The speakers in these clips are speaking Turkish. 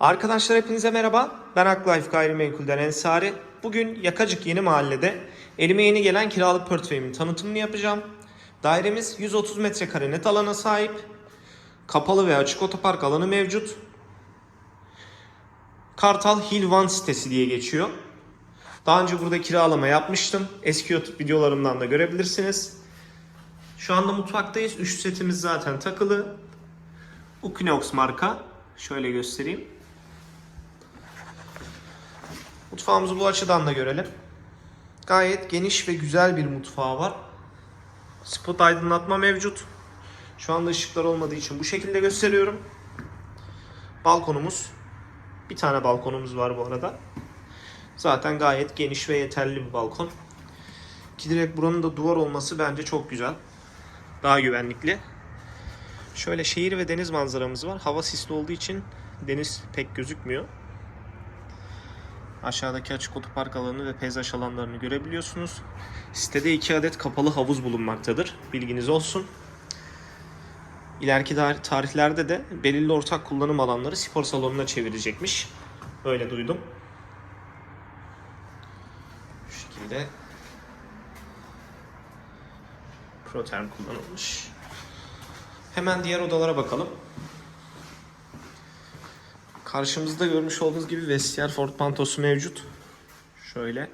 Arkadaşlar hepinize merhaba. Ben Aklife Gayrimenkul'den Ensari. Bugün Yakacık Yeni Mahalle'de elime yeni gelen kiralık portföyümün tanıtımını yapacağım. Dairemiz 130 metrekare net alana sahip. Kapalı ve açık otopark alanı mevcut. Kartal Hill One sitesi diye geçiyor. Daha önce burada kiralama yapmıştım. Eski YouTube videolarımdan da görebilirsiniz. Şu anda mutfaktayız. Üç setimiz zaten takılı. Uquinox marka. Şöyle göstereyim. Mutfağımızı bu açıdan da görelim. Gayet geniş ve güzel bir mutfağı var. Spot aydınlatma mevcut. Şu anda ışıklar olmadığı için bu şekilde gösteriyorum. Balkonumuz. Bir tane balkonumuz var bu arada. Zaten gayet geniş ve yeterli bir balkon. Ki direkt buranın da duvar olması bence çok güzel. Daha güvenlikli. Şöyle şehir ve deniz manzaramız var. Hava sisli olduğu için deniz pek gözükmüyor. Aşağıdaki açık otopark alanı ve peyzaj alanlarını görebiliyorsunuz. Sitede iki adet kapalı havuz bulunmaktadır. Bilginiz olsun. İleriki tarihlerde de belirli ortak kullanım alanları spor salonuna çevirecekmiş. Öyle duydum. Şu şekilde Proterm kullanılmış. Hemen diğer odalara bakalım. Karşımızda görmüş olduğunuz gibi vestiyer Ford Pantos'u mevcut. Şöyle.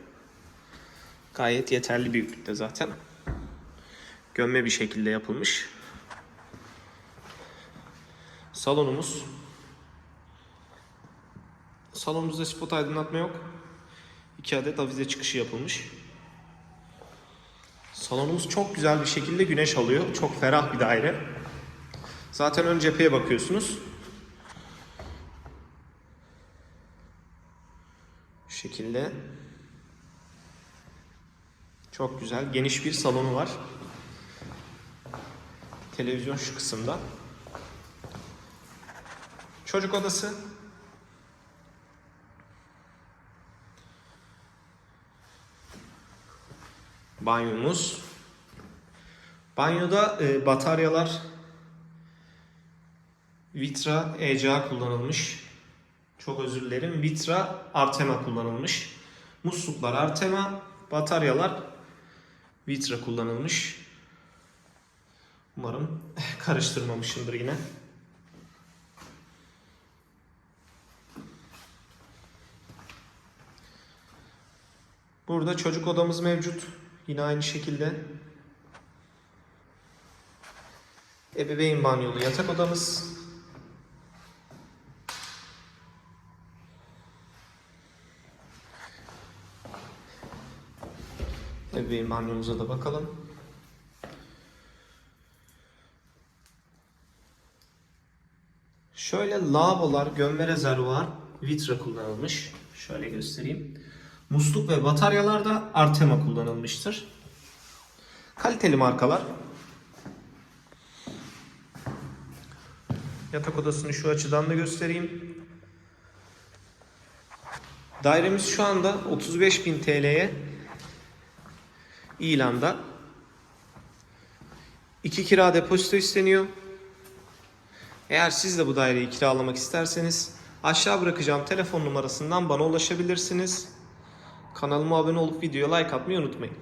Gayet yeterli büyüklükte zaten. Gömme bir şekilde yapılmış. Salonumuz. Salonumuzda spot aydınlatma yok. İki adet avize çıkışı yapılmış. Salonumuz çok güzel bir şekilde güneş alıyor. Çok ferah bir daire. Zaten ön cepheye bakıyorsunuz. Şekilde. Çok güzel. Geniş bir salonu var. Televizyon şu kısımda. Çocuk odası. Banyomuz. Banyoda e, bataryalar Vitra ECA kullanılmış. Çok özür dilerim. Vitra Artema kullanılmış. Musluklar Artema, bataryalar Vitra kullanılmış. Umarım karıştırmamışımdır yine. Burada çocuk odamız mevcut. Yine aynı şekilde. Ebeveyn banyolu yatak odamız. Ebeveyn banyomuza da bakalım. Şöyle lavabolar, gömme rezervuar, vitra kullanılmış. Şöyle göstereyim. Musluk ve bataryalar da Artema kullanılmıştır. Kaliteli markalar. Yatak odasını şu açıdan da göstereyim. Dairemiz şu anda 35.000 TL'ye ilanda. 2 kira depozito isteniyor. Eğer siz de bu daireyi kiralamak isterseniz aşağı bırakacağım telefon numarasından bana ulaşabilirsiniz. Kanalıma abone olup videoya like atmayı unutmayın.